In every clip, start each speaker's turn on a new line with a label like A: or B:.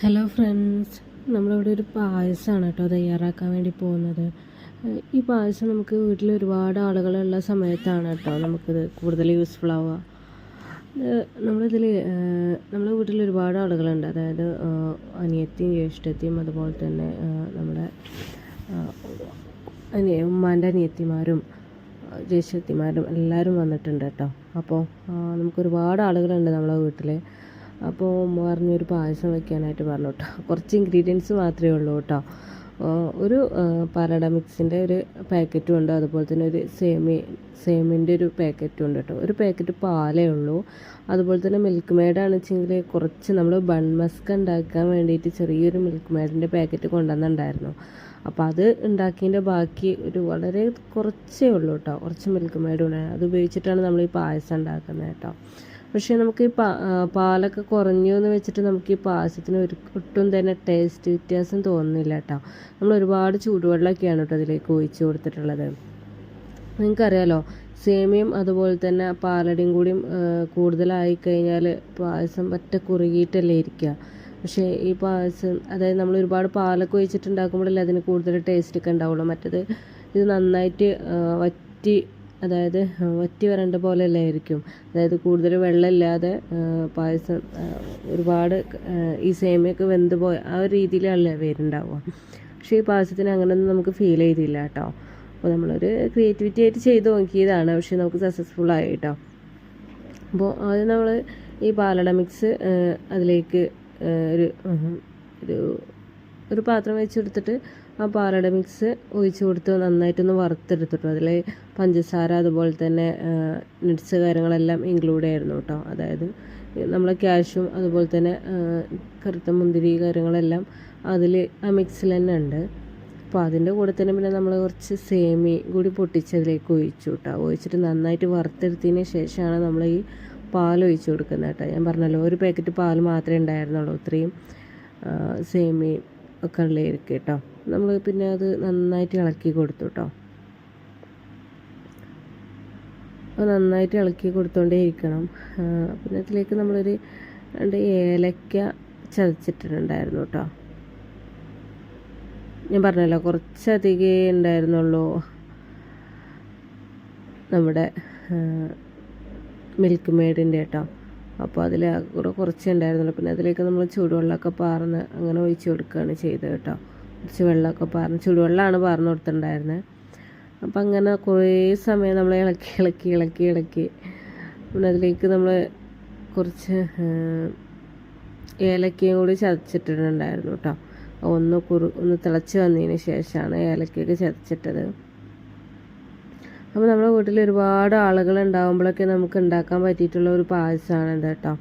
A: Hello friends നമ്മളിവിടെ ഒരു പായസമാണ് കേട്ടോ തയ്യാറാക്കാൻ വേണ്ടി പോകുന്നത്. ഈ പായസം നമുക്ക് വീട്ടിൽ ഒരുപാട് ആളുകളുള്ള സമയത്താണ് കേട്ടോ നമുക്കിത് കൂടുതൽ യൂസ്ഫുൾ ആവുക. നമ്മളിതിൽ നമ്മുടെ വീട്ടിൽ ഒരുപാട് ആളുകളുണ്ട്. അതായത് അനിയത്തിയും ജ്യേഷ്ഠത്തിയും അതുപോലെ തന്നെ നമ്മുടെ അനിയ ഉമ്മാന്റെ അനിയത്തിമാരും ജ്യേഷ്ഠത്തിമാരും എല്ലാവരും വന്നിട്ടുണ്ട് കേട്ടോ അപ്പോൾ നമുക്കൊരുപാട് ആളുകളുണ്ട് നമ്മളെ വീട്ടിൽ. അപ്പോൾ ഉമ്മ പറഞ്ഞു ഒരു പായസം വെക്കാനായിട്ട് പറഞ്ഞു കേട്ടോ കുറച്ച് ഇൻഗ്രീഡിയൻസ് മാത്രമേ ഉള്ളൂ കേട്ടോ ഒരു പാലട മിക്സിന്റെ ഒരു പാക്കറ്റും ഉണ്ട്. അതുപോലെ തന്നെ ഒരു സേമി സേമിന്റെ ഒരു പാക്കറ്റും ഉണ്ട് കേട്ടോ ഒരു പാക്കറ്റ് പാലേ ഉള്ളൂ. അതുപോലെ തന്നെ മിൽക്ക് മേഡാണെന്ന് വെച്ചെങ്കിൽ കുറച്ച് നമ്മൾ ബൺ മസ്ക് ഉണ്ടാക്കാൻ വേണ്ടിയിട്ട് ചെറിയൊരു മിൽക്ക് മെയ്ഡിന്റെ പാക്കറ്റ് കൊണ്ടുവന്നിട്ടുണ്ടായിരുന്നു. അപ്പോൾ അത് ഉണ്ടാക്കിയതിന്റെ ബാക്കി ഒരു വളരെ കുറച്ചേ ഉള്ളൂ കേട്ടോ കുറച്ച് മിൽക്ക് മെയ്ഡ് ഉണ്ടായിരുന്നു. അത് ഉപയോഗിച്ചിട്ടാണ് നമ്മൾ ഈ പായസം ഉണ്ടാക്കുന്നത് കേട്ടോ പക്ഷേ നമുക്ക് ഈ പാ പാലൊക്കെ കുറഞ്ഞു എന്ന് വെച്ചിട്ട് നമുക്ക് ഈ പായസത്തിന് ഒരു ഒട്ടും തന്നെ ടേസ്റ്റ് വ്യത്യാസം തോന്നുന്നില്ല കേട്ടോ. നമ്മൾ ഒരുപാട് ചൂടുവെള്ളമൊക്കെയാണ് കേട്ടോ അതിലേക്ക് ഒഴിച്ചു കൊടുത്തിട്ടുള്ളത്. നിങ്ങൾക്കറിയാലോ സേമിയം അതുപോലെ തന്നെ പാലടയും കൂടിയും കൂടുതലായി കഴിഞ്ഞാൽ പായസം പറ്റ കുറുകിയിട്ടല്ലേ ഇരിക്കുക. പക്ഷേ ഈ പായസം അതായത് നമ്മൾ ഒരുപാട് പാലൊക്കെ ഒഴിച്ചിട്ടുണ്ടാക്കുമ്പോഴല്ലേ അതിന് കൂടുതൽ ടേസ്റ്റ് ഒക്കെ ഉണ്ടാവുള്ളൂ. മറ്റത് ഇത് നന്നായിട്ട് വറ്റി അതായത് വറ്റി വരണ്ട പോലെ ആയിരിക്കും അതായത് കൂടുതൽ വെള്ളമില്ലാതെ പായസം ഒരുപാട് ഈ സേമിയൊക്കെ വെന്ത് പോയ ആ ഒരു രീതിയിലല്ല വരുന്നുണ്ടാവുക. പക്ഷേ ഈ പായസത്തിന് അങ്ങനെയൊന്നും നമുക്ക് ഫീൽ ചെയ്തില്ല കേട്ടോ. അപ്പോൾ നമ്മളൊരു ക്രിയേറ്റിവിറ്റി ആയിട്ട് ചെയ്ത് നോക്കിയതാണ്. പക്ഷേ നമുക്ക് സക്സസ്ഫുൾ ആയി കേട്ടോ. അപ്പോൾ ആദ്യം നമ്മൾ ഈ പാലട മിക്സ് അതിലേക്ക് ഒരു ഒരു ഒരു പാത്രം വെച്ചെടുത്തിട്ട് ആ പാലട മിക്സ് ഒഴിച്ച് കൊടുത്ത് നന്നായിട്ടൊന്ന് വറുത്തെടുത്തിട്ടു. അതിൽ പഞ്ചസാര അതുപോലെ തന്നെ നട്ട്സ് കാര്യങ്ങളെല്ലാം ഇൻക്ലൂഡ് ആയിരുന്നു കേട്ടോ അതായത് നമ്മളെ ക്യാഷും അതുപോലെ തന്നെ കറുത്ത മുന്തിരി കാര്യങ്ങളെല്ലാം അതിൽ ആ മിക്സിൽ തന്നെ ഉണ്ട്. അപ്പോൾ അതിന്റെ കൂടെ തന്നെ പിന്നെ നമ്മൾ കുറച്ച് സേമി കൂടി പൊട്ടിച്ച് അതിലേക്ക് ഒഴിച്ചു കേട്ടോ ഒഴിച്ചിട്ട് നന്നായിട്ട് വറുത്തെടുത്തതിന് ശേഷമാണ് നമ്മൾ ഈ പാൽ ഒഴിച്ചു കൊടുക്കുന്നത് കേട്ടോ ഞാൻ പറഞ്ഞല്ലോ ഒരു പാക്കറ്റ് പാൽ മാത്രമേ ഉണ്ടായിരുന്നുള്ളൂ. ഇത്രയും സേമി ഒക്കെ ഉള്ളതായിരിക്കും കേട്ടോ നമ്മൾ പിന്നെ അത് നന്നായിട്ട് ഇളക്കി കൊടുത്തു കേട്ടോ അപ്പോൾ നന്നായിട്ട് ഇളക്കി കൊടുത്തോണ്ടേ ഇരിക്കണം. പിന്നെ അതിലേക്ക് നമ്മളൊരു രണ്ട് ഏലക്ക ചതച്ചിട്ടിട്ടുണ്ടായിരുന്നു കേട്ടോ ഞാൻ പറഞ്ഞല്ലോ കുറച്ചധികേ ഉണ്ടായിരുന്നുള്ളൂ നമ്മുടെ മിൽക്ക് മെയ്ഡിന്റെ കേട്ടോ അപ്പോൾ അതിൽ കുറച്ചേ ഉണ്ടായിരുന്നുള്ളൂ. പിന്നെ അതിലേക്ക് നമ്മൾ ചൂടുവെള്ളമൊക്കെ പാർന്ന് അങ്ങനെ ഒഴിച്ച് കൊടുക്കുകയാണ് ചെയ്തത് കേട്ടോ കുറച്ച് വെള്ളമൊക്കെ പാർന്ന് ചുടുവെള്ളമാണ് പാർന്ന് കൊടുത്തിട്ടുണ്ടായിരുന്നത് അപ്പം അങ്ങനെ കുറേ സമയം നമ്മൾ ഇളക്കി ഇളക്കി ഇളക്കി ഇളക്കി. പിന്നെ അതിലേക്ക് നമ്മൾ കുറച്ച് ഏലക്കയും കൂടി ചതച്ചിട്ടിട്ടുണ്ടായിരുന്നു കേട്ടോ. ഒന്ന് കുറു ഒന്ന് തിളച്ച് വന്നതിന് ശേഷമാണ് ഏലക്കയൊക്കെ ചതച്ചിട്ടത്. അപ്പോൾ നമ്മുടെ വീട്ടിൽ ഒരുപാട് ആളുകൾ ഉണ്ടാകുമ്പോഴൊക്കെ നമുക്ക് ഉണ്ടാക്കാൻ പറ്റിയിട്ടുള്ള ഒരു പായസമാണ് ഇത് കേട്ടോ.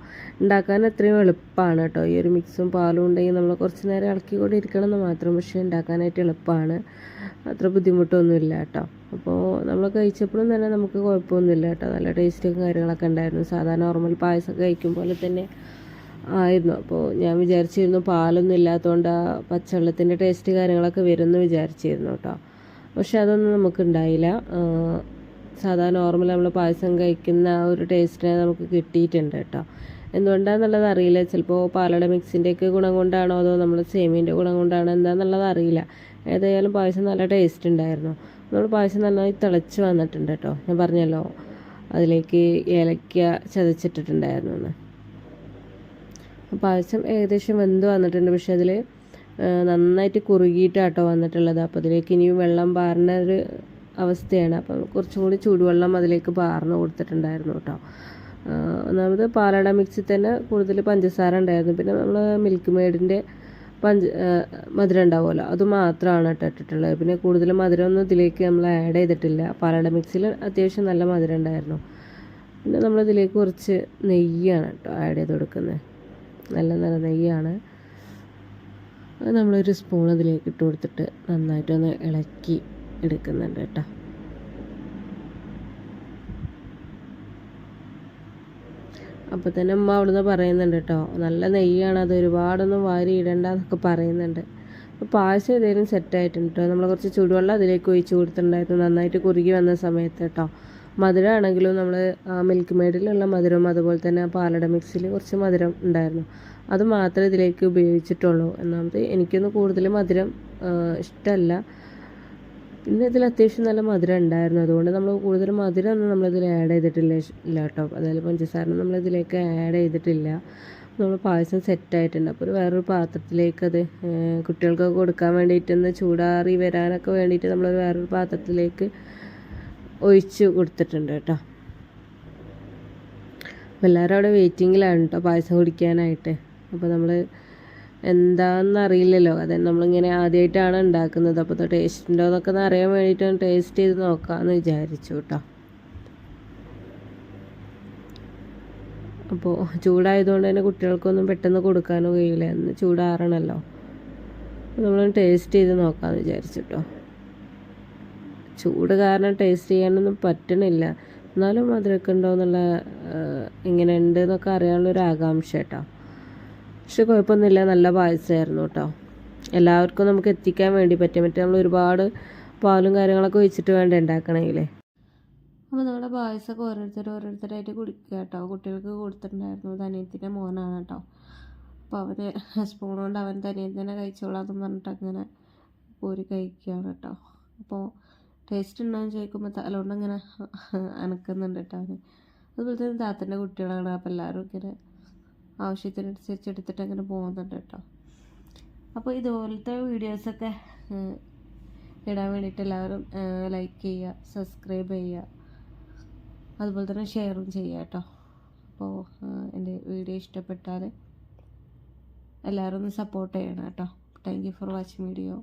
A: ഉണ്ടാക്കാൻ അത്രയും എളുപ്പമാണ് കേട്ടോ. ഈ ഒരു മിക്സും പാലും ഉണ്ടെങ്കിൽ നമ്മൾ കുറച്ച് നേരം ഇളക്കി കൂടി ഇരിക്കണം എന്ന് മാത്രം പക്ഷേ ഉണ്ടാക്കാനായിട്ട് എളുപ്പമാണ് അത്ര ബുദ്ധിമുട്ടൊന്നുമില്ല കേട്ടോ. അപ്പോൾ നമ്മൾ കഴിച്ചപ്പോഴും തന്നെ നമുക്ക് കുഴപ്പമൊന്നുമില്ല കേട്ടോ. നല്ല ടേസ്റ്റും കാര്യങ്ങളൊക്കെ ഉണ്ടായിരുന്നു സാധാരണ നോർമൽ പായസം കഴിക്കും പോലെ തന്നെ ആയിരുന്നു. അപ്പോൾ ഞാൻ വിചാരിച്ചിരുന്നു പാലൊന്നും ഇല്ലാത്തതുകൊണ്ട് ആ പച്ചവെള്ളത്തിന്റെ ടേസ്റ്റ് കാര്യങ്ങളൊക്കെ വരുമെന്ന് വിചാരിച്ചിരുന്നു കേട്ടോ. പക്ഷെ അതൊന്നും നമുക്ക് ഉണ്ടായില്ല ആ, സാധാരണ നോർമൽ നമ്മൾ പായസം കഴിക്കുന്ന ആ ഒരു ടേസ്റ്റിനെ നമുക്ക് കിട്ടിയിട്ടുണ്ട് കേട്ടോ. എന്തുകൊണ്ടാണെന്നുള്ളത് അറിയില്ല. ചിലപ്പോൾ പാലട മിക്സിന്റെയൊക്കെ ഗുണം കൊണ്ടാണോ അതോ നമ്മൾ സേമിയന്റെ ഗുണം കൊണ്ടാണോ എന്താണെന്നുള്ളത് അറിയില്ല. ഏതായാലും പായസം നല്ല ടേസ്റ്റ് ഉണ്ടായിരുന്നു. നമ്മൾ പായസം നന്നായി തിളച്ച് വന്നിട്ടുണ്ട് കേട്ടോ. ഞാൻ പറഞ്ഞല്ലോ അതിലേക്ക് ഏലക്ക ചതച്ചിട്ടിട്ടുണ്ടായിരുന്നു എന്ന്. പായസം ഏകദേശം വെന്ത് വന്നിട്ടുണ്ട്. പക്ഷെ അതിൽ നന്നായിട്ട് കുറുകിയിട്ടാട്ടോ വന്നിട്ടുള്ളത്. അപ്പോൾ അതിലേക്ക് ഇനിയും വെള്ളം പാറുന്ന ഒരു അവസ്ഥയാണ്. അപ്പം കുറച്ചും കൂടി ചൂടുവെള്ളം അതിലേക്ക് പാർന്ന് കൊടുത്തിട്ടുണ്ടായിരുന്നു കേട്ടോ. ഒന്നാമത് പാലട മിക്സിൽ തന്നെ കൂടുതൽ പഞ്ചസാര ഉണ്ടായിരുന്നു. പിന്നെ നമ്മൾ മിൽക്ക് മെയ്ഡിന്റെ പഞ്ച മധുരം ഉണ്ടാവുമല്ലോ. അത് മാത്രമാണ് കേട്ടോ ഇട്ടിട്ടുള്ളത്. പിന്നെ കൂടുതൽ മധുരമൊന്നും ഇതിലേക്ക് നമ്മൾ ആഡ് ചെയ്തിട്ടില്ല. പാലട മിക്സിൽ അത്യാവശ്യം നല്ല മധുരം ഉണ്ടായിരുന്നു. പിന്നെ നമ്മളിതിലേക്ക് കുറച്ച് നെയ്യാണ് കേട്ടോ ആഡ് ചെയ്ത് കൊടുക്കുന്നത്. നല്ല നല്ല നെയ്യാണ്. അത് നമ്മളൊരു സ്പൂൺ അതിലേക്ക് ഇട്ട് കൊടുത്തിട്ട് നന്നായിട്ടൊന്ന് ഇളക്കി എടുക്കുന്നുണ്ട് കേട്ടോ. അപ്പോൾ തന്നെ അമ്മ അവിടുന്ന് പറയുന്നുണ്ട് കേട്ടോ നല്ല നെയ്യാണ് അത് ഒരുപാടൊന്നും വാരി ഇടണ്ട എന്നൊക്കെ പറയുന്നുണ്ട്. അപ്പോൾ പായസം ഏതെങ്കിലും സെറ്റായിട്ടുണ്ട് കേട്ടോ. നമ്മൾ കുറച്ച് ചൂടുവെള്ളം അതിലേക്ക് ഒഴിച്ച് കൊടുത്തിട്ടുണ്ടായിരുന്നു നന്നായിട്ട് കുറുകി വന്ന സമയത്ത് കേട്ടോ. മധുരമാണെങ്കിലും നമ്മൾ മിൽക്ക് മെയ്ഡിലുള്ള മധുരം അതുപോലെ തന്നെ പാലട മിക്സിൽ കുറച്ച് മധുരം ഉണ്ടായിരുന്നു. അത് മാത്രമേ ഇതിലേക്ക് ഉപയോഗിച്ചിട്ടുള്ളൂ. ഒന്നാമത് എനിക്കൊന്നും കൂടുതൽ മധുരം ഇഷ്ടമല്ല പിന്നെ ഇതിൽ അത്യാവശ്യം നല്ല മധുരം ഉണ്ടായിരുന്നു. അതുകൊണ്ട് നമ്മൾ കൂടുതൽ മധുരം ഒന്നും നമ്മളിതിൽ ആഡ് ചെയ്തിട്ടില്ല ഇല്ല കേട്ടോ. അതായത് പഞ്ചസാര നമ്മളിതിലേക്ക് ആഡ് ചെയ്തിട്ടില്ല. നമ്മൾ പായസം സെറ്റായിട്ടുണ്ട് അപ്പോൾ ഒരു വേറൊരു പാത്രത്തിലേക്ക് അത് കുട്ടികൾക്കൊക്കെ കൊടുക്കാൻ വേണ്ടിയിട്ടൊന്ന് ചൂടാറി വരാനൊക്കെ വേണ്ടിയിട്ട് നമ്മൾ വേറൊരു പാത്രത്തിലേക്ക് ഒഴിച്ച് കൊടുത്തിട്ടുണ്ട് കേട്ടോ. എല്ലാവരും അവിടെ വെയിറ്റിങ്ങിലാണ് കേട്ടോ പായസം കുടിക്കാനായിട്ട്. അപ്പോൾ നമ്മൾ എന്താണെന്ന് അറിയില്ലല്ലോ. അതെ നമ്മളിങ്ങനെ ആദ്യമായിട്ടാണ് ഉണ്ടാക്കുന്നത്. അപ്പോൾ ടേസ്റ്റ് ഉണ്ടോ എന്നൊക്കെ ഒന്ന് അറിയാൻ വേണ്ടിയിട്ടാണ് ടേസ്റ്റ് ചെയ്ത് നോക്കാമെന്ന് വിചാരിച്ചു കേട്ടോ. അപ്പോൾ ചൂടായതുകൊണ്ട് തന്നെ കുട്ടികൾക്കൊന്നും പെട്ടെന്ന് കൊടുക്കാനോ കഴിയില്ല. എന്ന് നമ്മളൊന്ന് നമ്മൾ ടേസ്റ്റ് ചെയ്ത് നോക്കാമെന്ന് വിചാരിച്ചു കേട്ടോ. ചൂട് കാരണം ടേസ്റ്റ് ചെയ്യാനൊന്നും പറ്റണില്ല. എന്നാലും മധുരമൊക്കെ ഉണ്ടോ എന്നുള്ള ഇങ്ങനെ ഉണ്ട് എന്നൊക്കെ അറിയാനുള്ളൊരു ആകാംക്ഷ കേട്ടോ. പക്ഷെ കുഴപ്പമൊന്നുമില്ല. നല്ല പായസമായിരുന്നു കേട്ടോ. എല്ലാവർക്കും നമുക്ക് എത്തിക്കാൻ വേണ്ടി പറ്റും മറ്റേ നമ്മൾ ഒരുപാട് പാലും കാര്യങ്ങളൊക്കെ ഒഴിച്ചിട്ട് വേണ്ട ഉണ്ടാക്കണമെങ്കിലേ. അപ്പോൾ നമ്മുടെ പായസമൊക്കെ ഓരോരുത്തർ ഓരോരുത്തരായിട്ട് കുടിക്കുക കേട്ടോ. കുട്ടികൾക്ക് കൊടുത്തിട്ടുണ്ടായിരുന്നു അത് അനിയത്തിന്റെ മോനാണ് കേട്ടോ. അപ്പോൾ അവർ സ്പൂൺ കൊണ്ട് അവൻ തനിയത്തിനെ കഴിച്ചോളാം എന്ന് പറഞ്ഞിട്ട് അങ്ങനെ കോരി കഴിക്കുകയാണ് കേട്ടോ. അപ്പോൾ ടേസ്റ്റ് ഉണ്ടോയെന്ന് ചോദിക്കുമ്പോൾ തലോണ്ട് ഇങ്ങനെ അനക്കുന്നുണ്ട് കേട്ടോ അവന്. അതുപോലെ തന്നെ താത്തന്റെ കുട്ടികളാണ് അപ്പോൾ എല്ലാവരും ഇങ്ങനെ ആവശ്യത്തിനനുസരിച്ച് എടുത്തിട്ട് അങ്ങനെ പോകുന്നുണ്ട് കേട്ടോ അപ്പോൾ ഇതുപോലത്തെ വീഡിയോസൊക്കെ ഇടാൻ വേണ്ടിയിട്ട് എല്ലാവരും ലൈക്ക് ചെയ്യുക സബ്സ്ക്രൈബ് ചെയ്യുക. അതുപോലെ തന്നെ ഷെയറും ചെയ്യുക കേട്ടോ അപ്പോൾ എന്റെ വീഡിയോ ഇഷ്ടപ്പെട്ടാൽ എല്ലാവരും ഒന്ന് സപ്പോർട്ട് ചെയ്യണം കേട്ടോ thank you for watching video